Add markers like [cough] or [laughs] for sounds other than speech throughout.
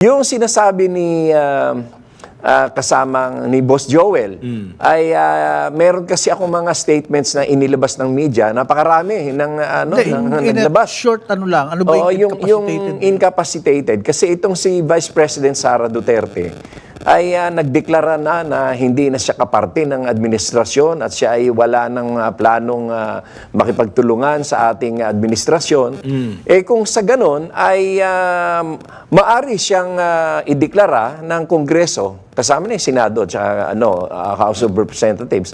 Yung sinasabi ni ah, ah, kasamang ni Boss Joel ay ah, meron kasi ako mga statements na inilabas ng media, napakarami ng ano in- ng in naglabas. short ano lang, ano ba Oo, yung, yung incapacitated? incapacitated. Kasi itong si Vice President Sara Duterte ay ah, nagdeklara na na hindi na siya kaparte ng administrasyon at siya ay wala ng ah, planong ah, makipagtulungan sa ating administrasyon. Eh kung sa ganon ay ah, maari siyang ah, ideklara ng Kongreso kasama na yung Senado at saka, ano, ah, House of Representatives,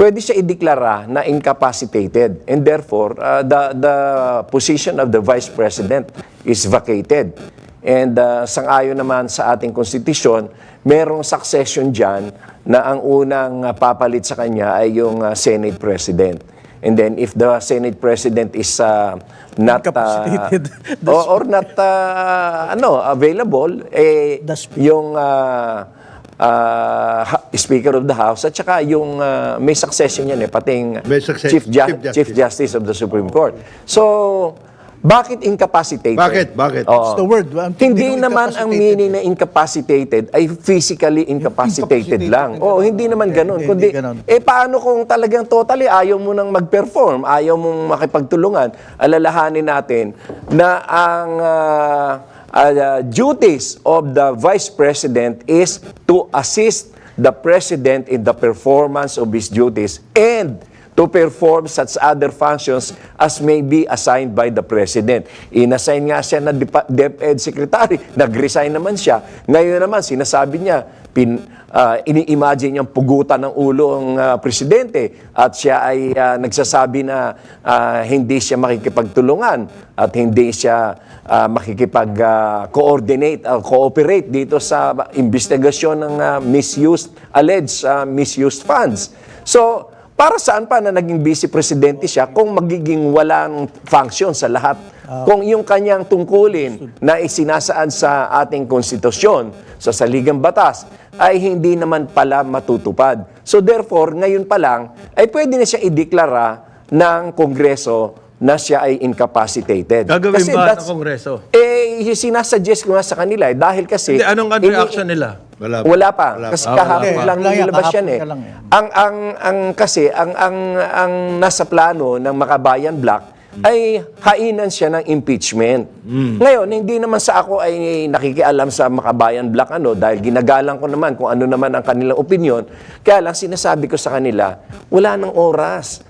pwede siya ideklara na incapacitated and therefore uh, the, the position of the Vice President is vacated. And uh, sang-ayon naman sa ating konstitusyon, merong succession dyan na ang unang uh, papalit sa kanya ay yung uh, Senate President. And then if the Senate President is uh, not uh, [laughs] or, or not uh, ano available eh yung uh, uh, Speaker of the House at saka yung uh, may succession yan eh pating May success- Chief, Ju- Chief Justice. Chief Justice of the Supreme Court. So bakit incapacitated? Bakit? Bakit? Oo. What's the word? Ang Hindi tindi ng naman ang meaning na incapacitated ay physically incapacitated Incapacitated lang. lang. Oo, hindi naman ganun. Hindi, Kundi, hindi ganun. eh paano kung talagang totally ayaw mo nang mag-perform, ayaw mong makipagtulungan, alalahanin natin na ang ah, ah, duties of the Vice President is to assist the President in the performance of his duties and to perform such other functions as may be assigned by the President. Inassign nga siya na DepEd Secretary, nag-resign naman siya. Ngayon naman, sinasabi niya, pin, ah, ini-imagine niyang pugutan ng ulo ang ah, Presidente at siya ay ah, nagsasabi na ah, hindi siya makikipagtulungan at hindi siya ah, makikipag-coordinate, cooperate dito sa investigasyon ng ah, misused, alleged ah, misused funds. So, para saan pa na naging vice presidente siya kung magiging walang function sa lahat? Kung yung kanyang tungkulin na isinasaad sa ating konstitusyon, sa saligang batas, ay hindi naman pala matutupad. So therefore, ngayon pa lang, ay pwede na siya ideklara ng Kongreso na siya ay incapacitated. Gagawin Kasi ba ng Kongreso? Eh, sinasuggest ko nga sa kanila eh, dahil kasi... Hindi, anong reaction nila? Wala pa. Wala pa. Wala kasi pa. kahapon pa. lang Wala yan, nilabas yan kahapon eh. ka lang yan. Ang, ang, ang, kasi, ang, ang, ang nasa plano ng Makabayan Black ay hainan siya ng impeachment. Ngayon, hindi naman sa ako ay nakikialam sa Makabayan Black ano dahil ginagalang ko naman kung ano naman ang kanilang opinion. Kaya lang sinasabi ko sa kanila, wala nang oras.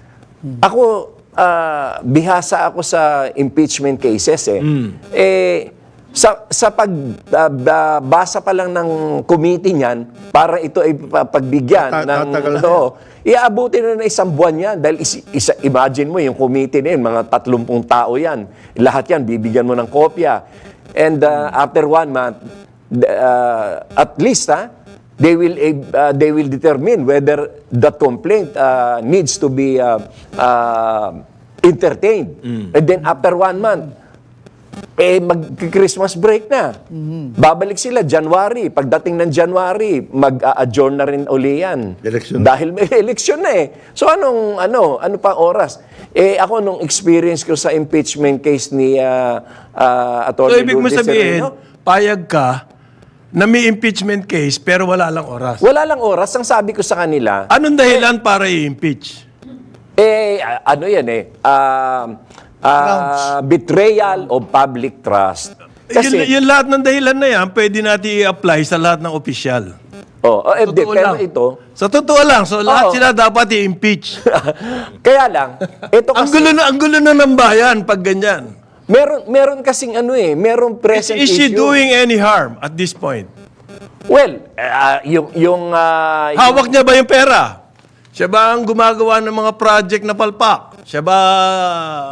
Ako, ah, bihasa ako sa impeachment cases eh. Eh, sa sa pagbasa pa lang ng committee niyan para ito ay pa- pagbigyan Tata- ng tatagal na oo, iaabutin na ng isang buwan yan. Dahil is- isa, imagine mo yung committee na yun mga 30 tao yan. Lahat yan bibigyan mo ng kopya. And uh, after one month th- uh, at least ha they will uh, they will determine whether that complaint uh, needs to be uh, uh, entertained. And then after one month eh mag-Christmas break na. Babalik sila January. Pagdating ng January, mag-adjourn na rin uli yan. Election. Dahil may [laughs] election na eh. So anong ano, ano pa oras? Eh ako nung experience ko sa impeachment case ni uh, uh, So, Attorney ibig mo Lourdes sabihin, Sereno, payag ka na may impeachment case pero wala lang oras. wala lang oras. Ang sabi ko sa kanila, Anong dahilan para i-impeach? eh a- ano yan eh, um, uh, betrayal of public trust. Kasi, yun, yun lahat ng dahilan na yan, pwede natin i-apply sa lahat ng opisyal. oh, oh, eh, di, Totoo pero lang. ito, Sa totoo lang, so lahat Oo. sila dapat i-impeach. [laughs] kaya lang, ito ang kasi, gulo na ang gulo na ng bayan pag ganyan. meron, meron kasing ano eh, meron Is, present is she issue. doing any harm at this point? Well, ah, yung, yung, ah, yung- Hawak niya ba yung pera? Siya ba ang gumagawa ng mga project na palpak? Siya ba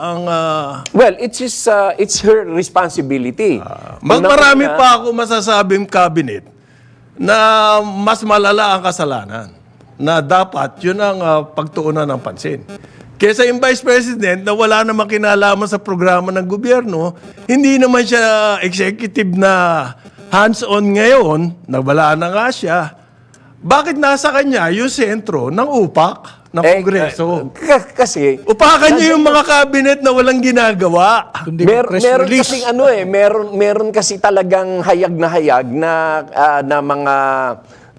ang... ah, well, it's his, ah, it's her responsibility. Unang-una, marami pa ako masasabing cabinet na mas malala ang kasalanan na dapat yun ang ah, pagtuunan ng pansin. Kesa yung Vice President na wala namang kinalaman sa programa ng gobyerno, hindi naman siya executive na hands-on ngayon, na wala na nga siya, bakit nasa kanya yung sentro ng upak? Ng Eh, Kongreso. k- kasi, Upakan niyo yung mga cabinet na walang ginagawa. Kundi Mer- press meron release. kasing ano eh, meron meron kasi talagang hayag na hayag na ah, na mga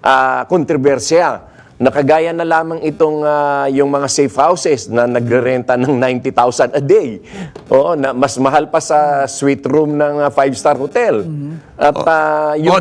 ah, kontrobersya. Nakagaya na lamang itong ah, yung mga safe houses na nagrerenta ng 90,000 a day. Oo, na mas mahal pa sa suite room ng ah, five-star hotel. At ah, yung O,